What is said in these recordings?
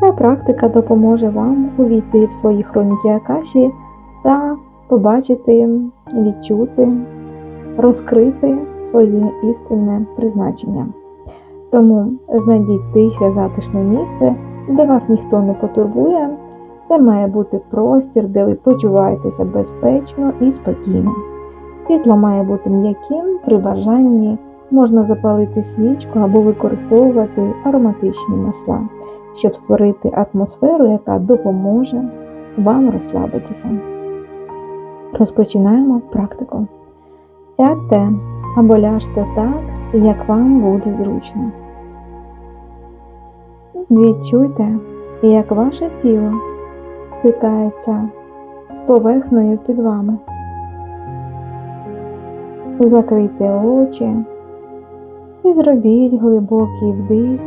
Ця практика допоможе вам увійти в свої хроніки Акаші та побачити, відчути, розкрити своє істинне призначення. Тому знайдіть тихе затишне місце, де вас ніхто не потурбує. Це має бути простір, де ви почуваєтеся безпечно і спокійно. Світло має бути м'яким, при бажанні можна запалити свічку або використовувати ароматичні масла, щоб створити атмосферу, яка допоможе вам розслабитися. Розпочинаємо практику. Сядьте або ляжте так, як вам буде зручно. Відчуйте, як ваше тіло стикається з поверхнею під вами. Закрийте очі і зробіть глибокий вдих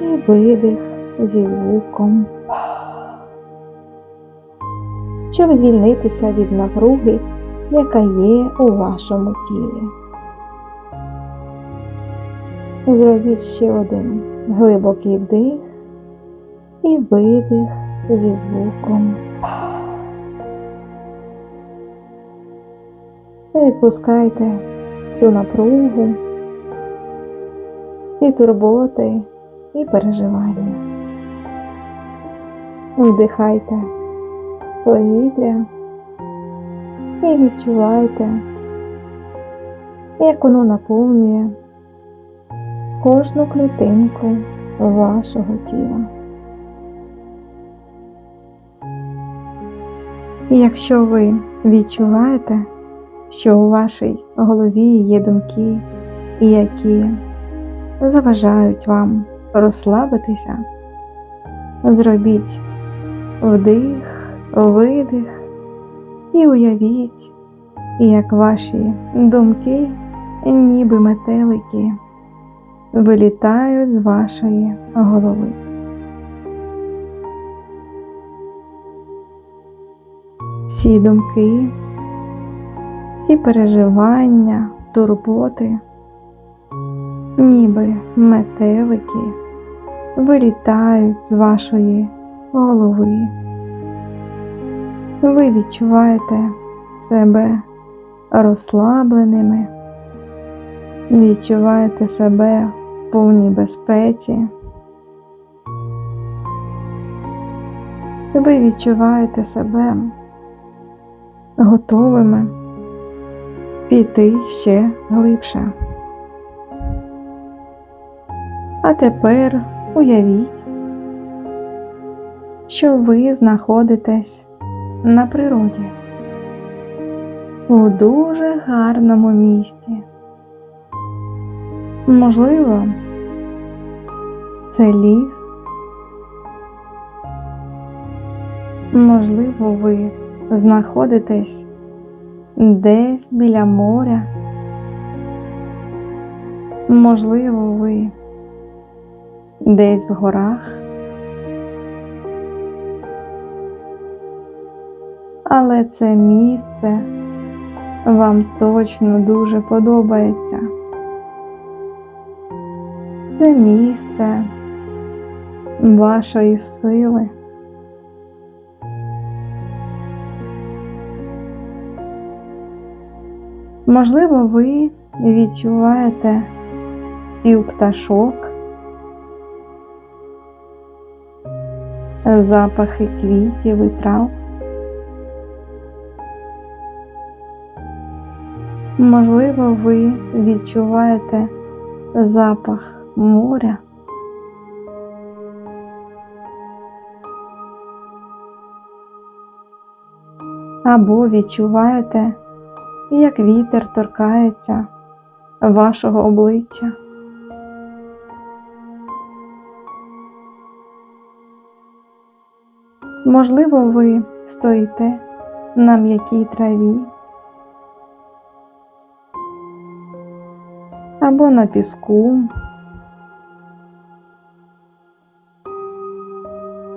і видих зі звуком, щоб звільнитися від напруги, яка є у вашому тілі. Зробіть ще один глибокий вдих і видих зі звуком. Відпускайте всю напругу, всі турботи і переживання. Вдихайте повітря і відчувайте, як воно наповнює кожну клітинку вашого тіла. І якщо ви відчуваєте, що у вашій голові є думки, які заважають вам розслабитися, зробіть вдих, видих і уявіть, як ваші думки, ніби метелики, вилітають з вашої голови. Всі думки, всі переживання, турботи, ніби метелики вилітають з вашої голови. Ви відчуваєте себе розслабленими, відчуваєте себе в повній безпеці. Ви відчуваєте себе готовими піти ще глибше. А тепер уявіть, що ви знаходитесь на природі у дуже гарному місці. Можливо, це ліс, можливо, ви знаходитесь десь біля моря. Можливо, ви десь в горах. Але це місце вам точно дуже подобається. Це місце вашої сили. Можливо, ви відчуваєте спів пташок, запахи квітів і трав. Можливо, ви відчуваєте запах моря. Або відчуваєте як вітер торкається вашого обличчя. Можливо, ви стоїте на м'якій траві або на піску.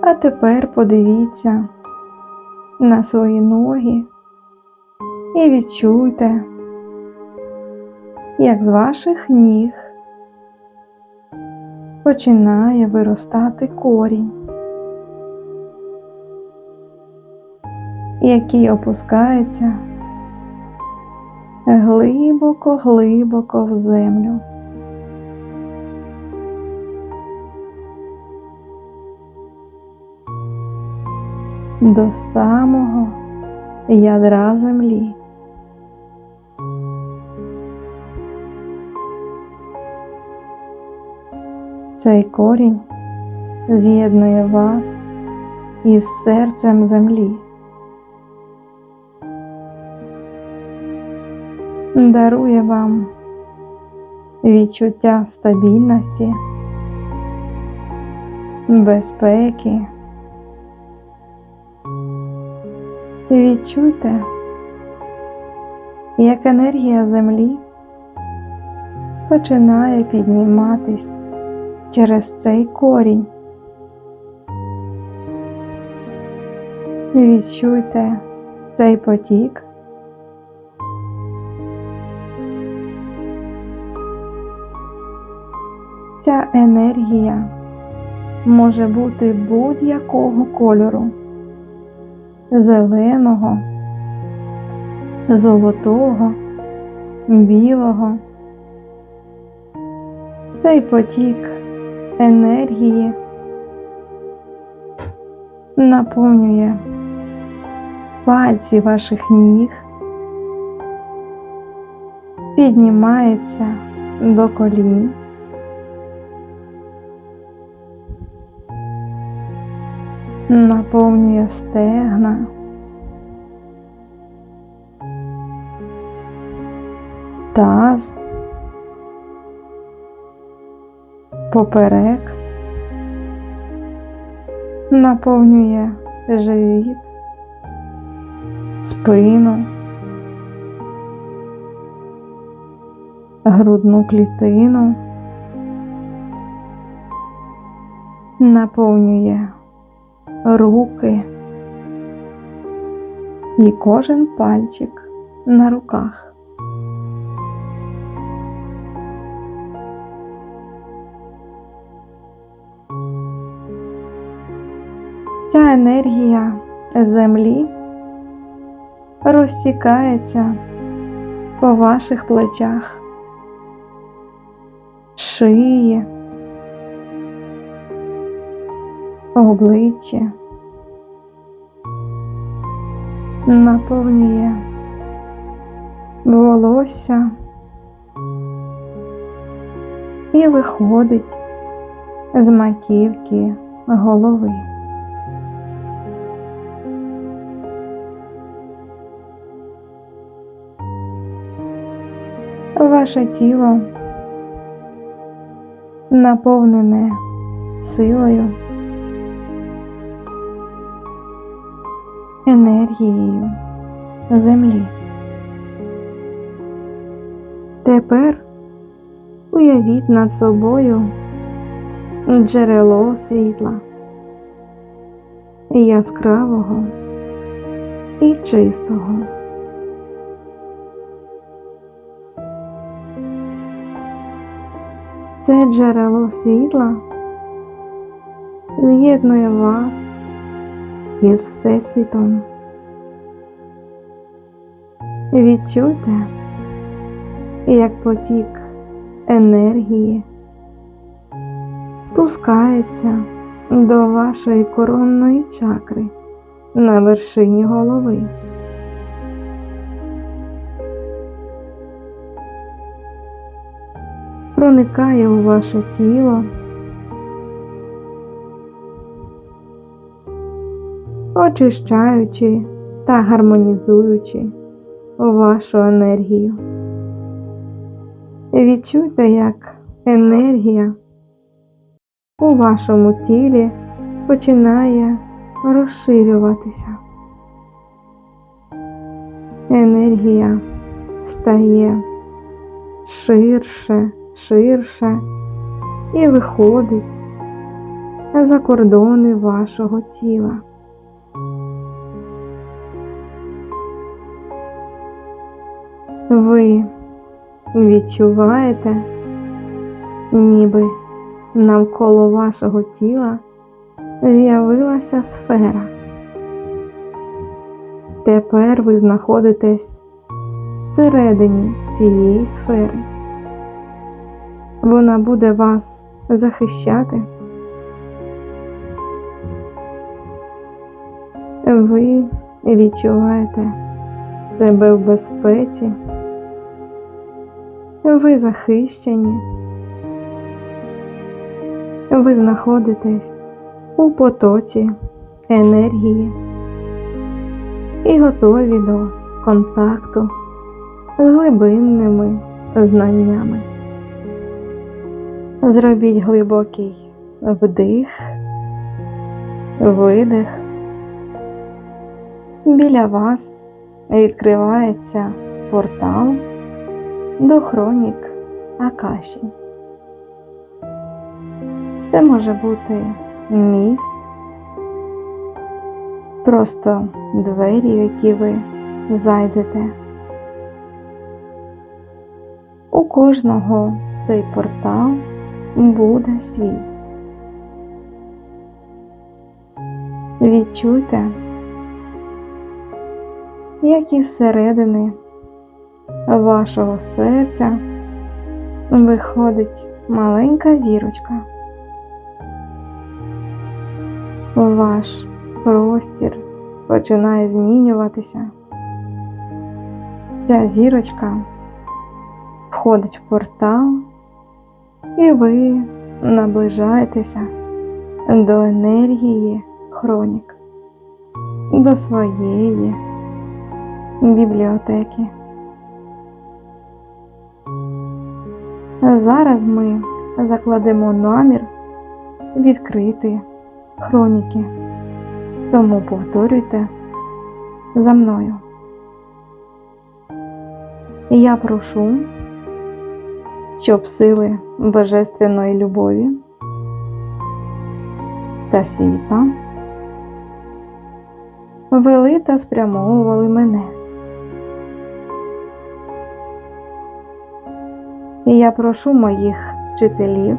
А тепер подивіться на свої ноги і відчуйте, як з ваших ніг починає виростати корінь, який опускається глибоко-глибоко в землю. До самого ядра землі. Цей корінь з'єднує вас із серцем землі. Дарує вам відчуття стабільності, безпеки. Відчуйте, як енергія землі починає підніматись через цей корінь. Відчуйте цей потік. Енергія може бути будь-якого кольору зеленого, золотого, білого. Цей потік енергії наповнює пальці ваших ніг, піднімається до колін. Наповнює стегна, таз, поперек, наповнює живіт, спину, грудну клітину, наповнює руки і кожен пальчик на руках. Ця енергія землі розтікається по ваших плечах, шиї, обличчя, наповнює волосся і виходить з маківки голови. Ваше тіло наповнене силою, енергією землі. Тепер уявіть над собою джерело світла яскравого і чистого. Це джерело світла з'єднує вас із Всесвітом. Відчуйте, як потік енергії спускається до вашої коронної чакри на вершині голови. проникає у ваше тіло, очищаючи та гармонізуючи вашу енергію. Відчуйте, як енергія у вашому тілі починає розширюватися. Енергія стає ширше ширше і виходить за кордони вашого тіла. Ви відчуваєте, ніби навколо вашого тіла з'явилася сфера. Тепер ви знаходитесь всередині цієї сфери. Вона буде вас захищати. Ви відчуваєте себе в безпеці. Ви захищені. Ви знаходитесь у потоці енергії і готові до контакту з глибинними знаннями. Зробіть глибокий вдих, видих. Біля вас відкривається портал до хронік Акаші. Це може бути міст, просто двері, в які ви зайдете. У кожного цей портал буде свій. Відчуйте, як із середини вашого серця виходить маленька зірочка. Ваш простір починає змінюватися. Ця зірочка входить в портал, і ви наближаєтеся до енергії хронік, до своєї бібліотеки. Зараз ми закладемо намір відкрити хроніки. Тому повторюйте за мною. Я прошу, щоб сили божественної любові та світла вели та спрямовували мене. І я прошу моїх вчителів,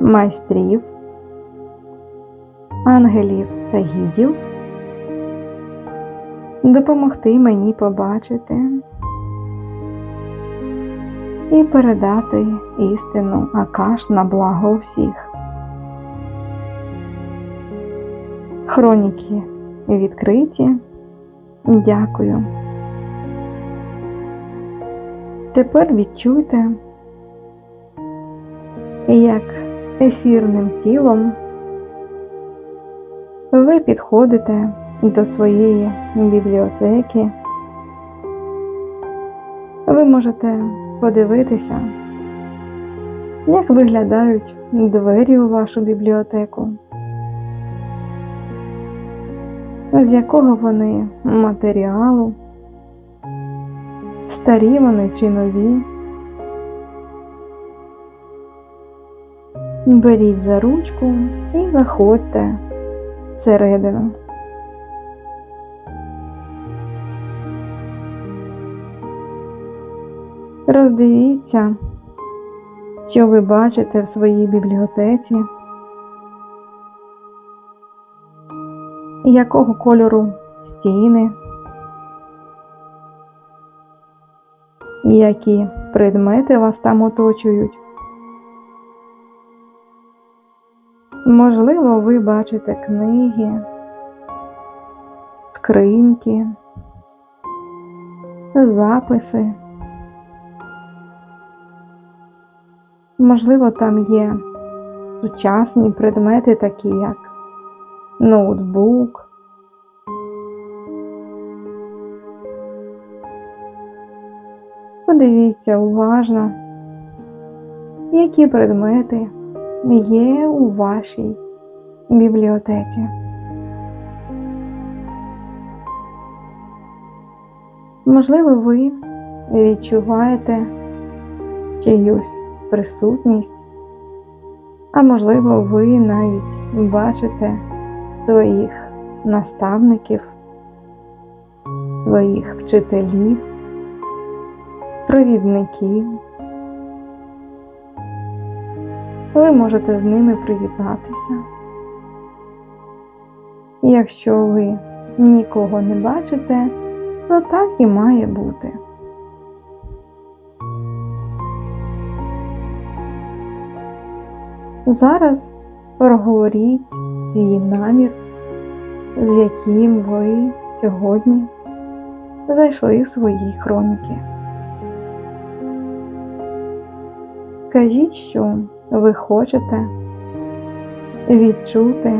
майстрів, ангелів та гідів допомогти мені побачити і передати істину Акаш на благо всіх. Хроніки відкриті. Дякую. Тепер відчуйте, як ефірним тілом ви підходите до своєї бібліотеки. Ви можете подивитися, як виглядають двері у вашу бібліотеку, з якого вони матеріалу, старі вони чи нові. Беріть за ручку і заходьте всередину. Роздивіться, що ви бачите в своїй бібліотеці, якого кольору стіни, які предмети вас там оточують. Можливо, ви бачите книги, скриньки, записи. Можливо, там є сучасні предмети, такі як ноутбук, Подивіться уважно, які предмети є у вашій бібліотеці. Можливо, ви відчуваєте чиюсь присутність, а можливо, ви навіть бачите своїх наставників, своїх вчителів, провідників. Ви можете з ними привітатися. Якщо ви нікого не бачите, то так і має бути. Зараз проговоріть свій намір, з яким ви сьогодні зайшли в свої хроніки. Скажіть, що ви хочете відчути,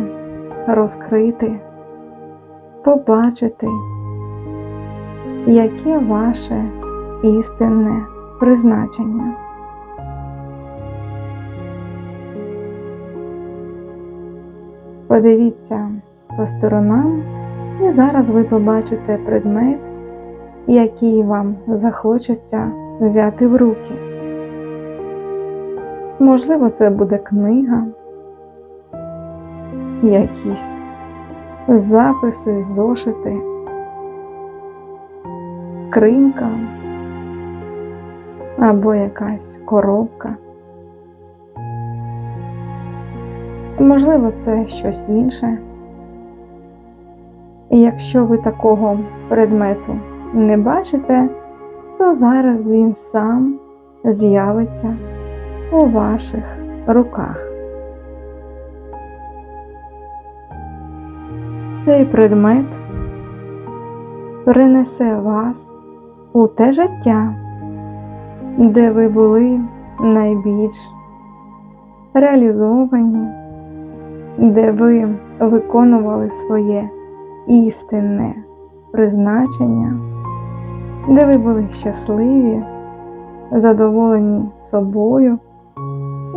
розкрити, побачити, яке ваше істинне призначення. Подивіться по сторонам, і зараз ви побачите предмет, який вам захочеться взяти в руки. Можливо, це буде книга, якісь записи, зошити, скринька або якась коробка. Можливо, це щось інше. І якщо ви такого предмету не бачите, то зараз він сам з'явиться у ваших руках. Цей предмет принесе вас у те життя, де ви були найбільш реалізовані, де ви виконували своє істинне призначення, де ви були щасливі, задоволені собою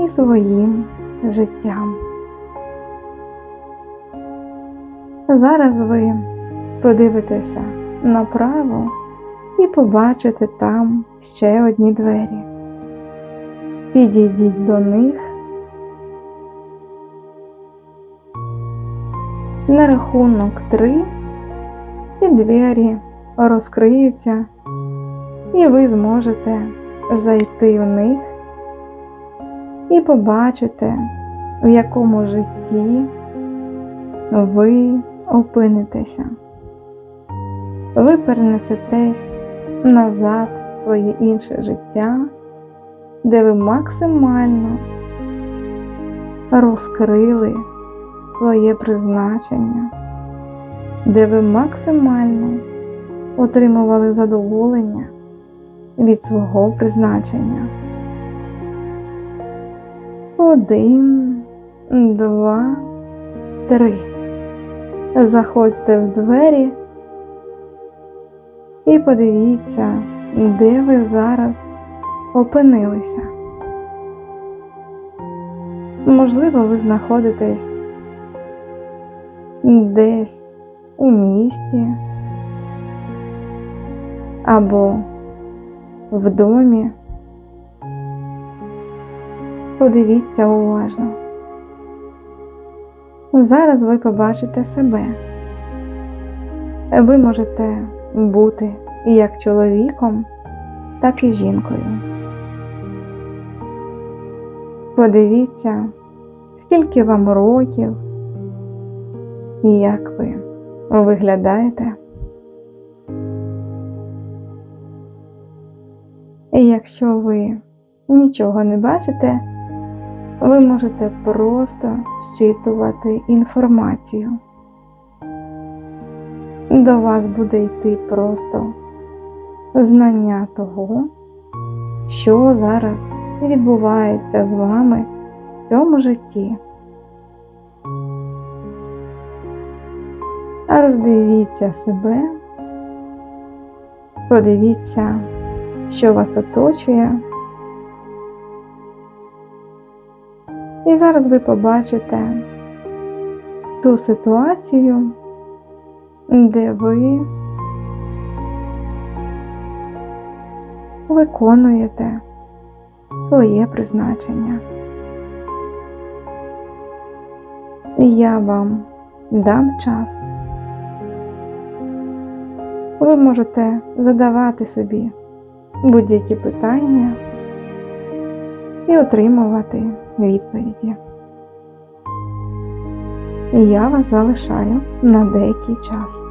і своїм життям. Зараз ви подивитеся направо і побачите там ще одні двері. Підійдіть до них. На рахунок три ці двері розкриються, і ви зможете зайти в них і побачите, в якому житті ви опинитеся. Ви перенесетесь назад в своє інше життя, де ви максимально розкрили своє призначення, де ви максимально отримували задоволення від свого призначення. Один, два, три. Заходьте в двері і подивіться, де ви зараз опинилися. Можливо, ви знаходитесь десь у місті або в домі. Подивіться уважно. Зараз ви побачите себе. Ви можете бути як чоловіком, так і жінкою. Подивіться, скільки вам років і як ви виглядаєте. І якщо ви нічого не бачите, ви можете просто щитувати інформацію. До вас буде йти просто знання того, що зараз відбувається з вами в цьому житті. А роздивіться себе, подивіться, що вас оточує. І зараз ви побачите ту ситуацію, де ви виконуєте своє призначення. Я вам дам час. Ви можете задавати собі будь-які питання і отримувати відповіді. І я вас залишаю на деякий час.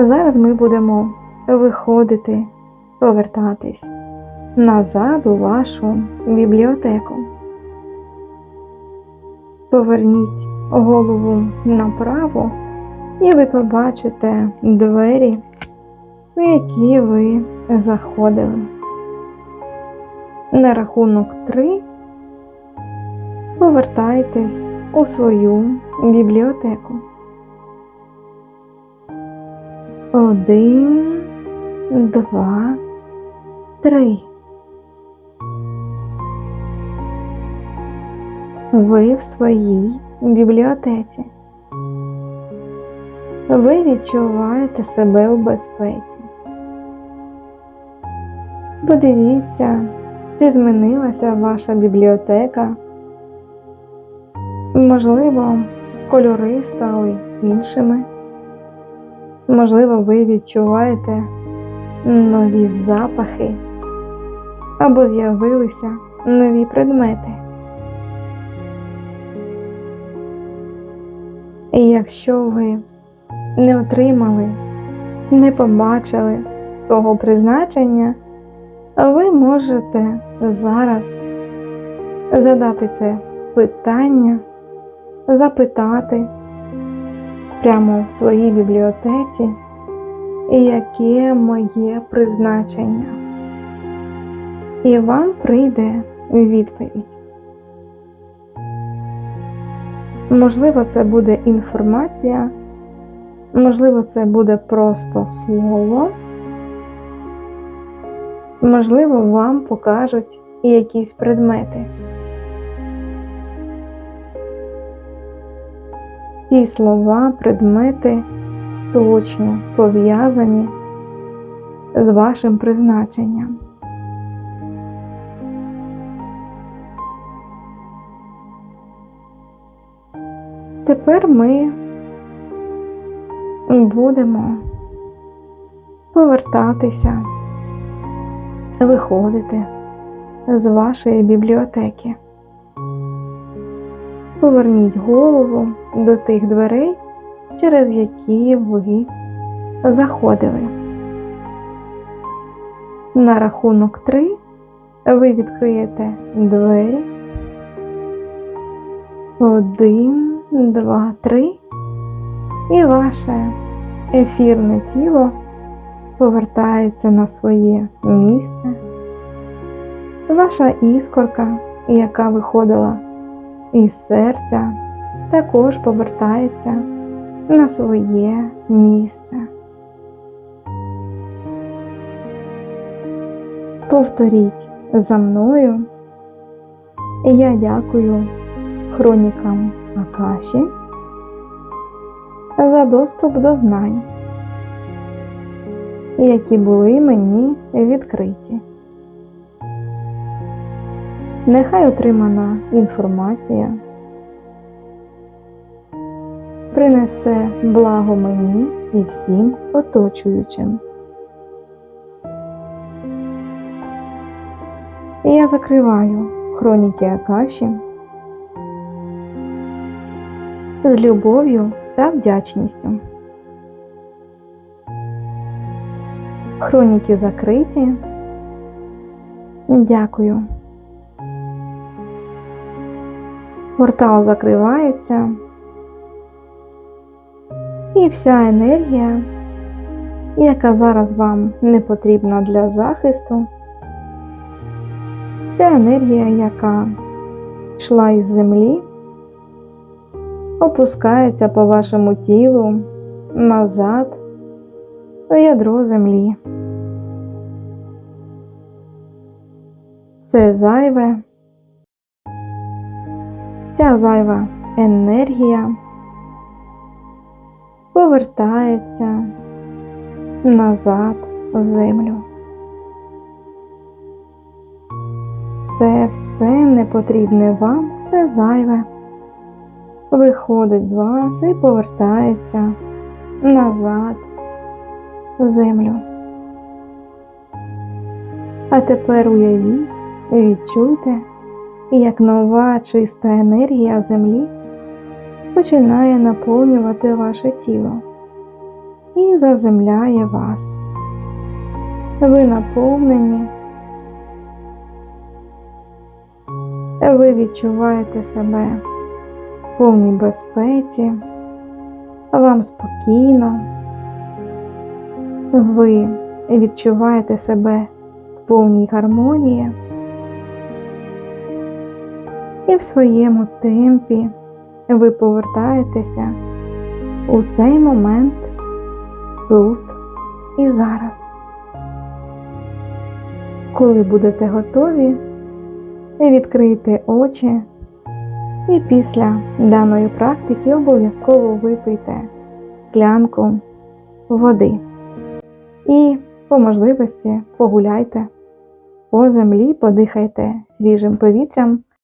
А зараз ми будемо виходити, повертатись назад у вашу бібліотеку. Поверніть голову направо, і ви побачите двері, у які ви заходили. На рахунок 3 повертайтесь у свою бібліотеку. Один, два, три. Ви в своїй бібліотеці. Ви відчуваєте себе у безпеці. Подивіться, чи змінилася ваша бібліотека. Можливо, кольори стали іншими. Можливо, ви відчуваєте нові запахи або з'явилися нові предмети. І якщо ви не отримали, не побачили свого призначення, ви можете зараз задати це питання, запитати прямо в своїй бібліотеці, яке моє призначення. І вам прийде відповідь. Можливо, це буде інформація, можливо, це буде просто слово, можливо, вам покажуть якісь предмети. Ці слова, предмети точно пов'язані з вашим призначенням. Тепер ми будемо повертатися, виходити з вашої бібліотеки. Поверніть голову до тих дверей, через які ви заходили. На рахунок 3 ви відкриєте двері. Один, два, три. І ваше ефірне тіло повертається на своє місце. Ваша іскорка, яка виходила із серця, також повертається на своє місце. Повторіть за мною. Я дякую хронікам Акаші за доступ до знань, які були мені відкриті. Нехай отримана інформація принесе благо мені і всім оточуючим. І я закриваю хроніки Акаші з любов'ю та вдячністю. Хроніки закриті. Дякую. Портал закривається. І вся енергія, яка зараз вам не потрібна для захисту, ця енергія, яка йшла із землі, опускається по вашому тілу назад у ядро землі. Все зайве, ця зайва енергія повертається назад в землю. Все, все непотрібне вам, все зайве виходить з вас і повертається назад в землю. А тепер уявіть і як нова чиста енергія землі починає наповнювати ваше тіло і заземляє вас. Ви наповнені. Ви відчуваєте себе в повній безпеці, вам спокійно, ви відчуваєте себе в повній гармонії і в своєму темпі ви повертаєтеся у цей момент тут і зараз. Коли будете готові, відкрийте очі і після даної практики обов'язково випийте склянку води. І по можливості погуляйте по землі, подихайте свіжим повітрям